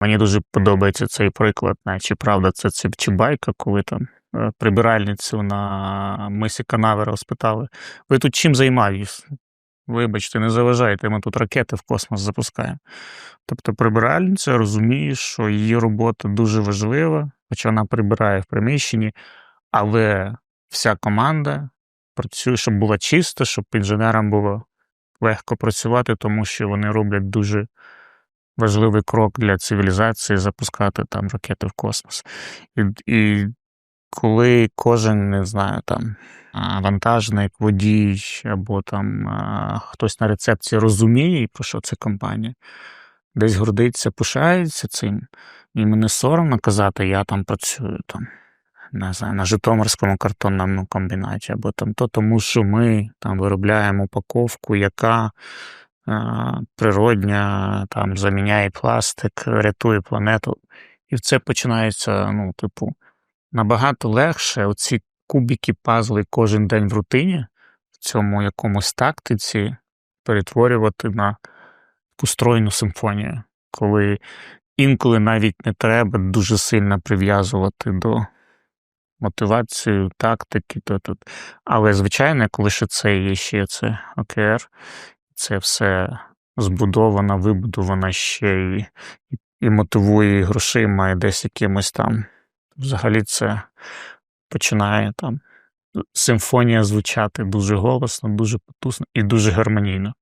Мені дуже подобається цей приклад, чи правда це, це чи байка, коли там е, прибиральницю на мисі Канавера спитали: ви тут чим займаєтесь? Вибачте, не заважайте, ми тут ракети в космос запускаємо. Тобто прибиральниця розуміє, що її робота дуже важлива, хоча вона прибирає в приміщенні, але вся команда працює, щоб було чисто, щоб інженерам було легко працювати, тому що вони роблять дуже важливий крок для цивілізації запускати там ракети в космос. І, і коли кожен, не знаю, там вантажник, водій або там хтось на рецепції розуміє, про що це компанія, десь гордиться, пишається цим, і мені соромно казати, я там працюю там. Не знаю, на Житомирському картонному комбінаті, або там то, тому що ми там виробляємо упаковку, яка природня, там заміняє пластик, рятує планету. І це починається, ну, типу, набагато легше оці кубики, пазли кожен день в рутині, в цьому якомусь тактиці перетворювати на таку стройну симфонію, коли інколи навіть не треба дуже сильно прив'язувати до мотивації, тактики. То, тут. Але, звичайно, коли ще це є ще це ОКР, це все збудовано, вибудовано ще і, і, і мотивує і грошима, і десь якимось там. Взагалі це починає там симфонія звучати дуже голосно, дуже потусно і дуже гармонійно.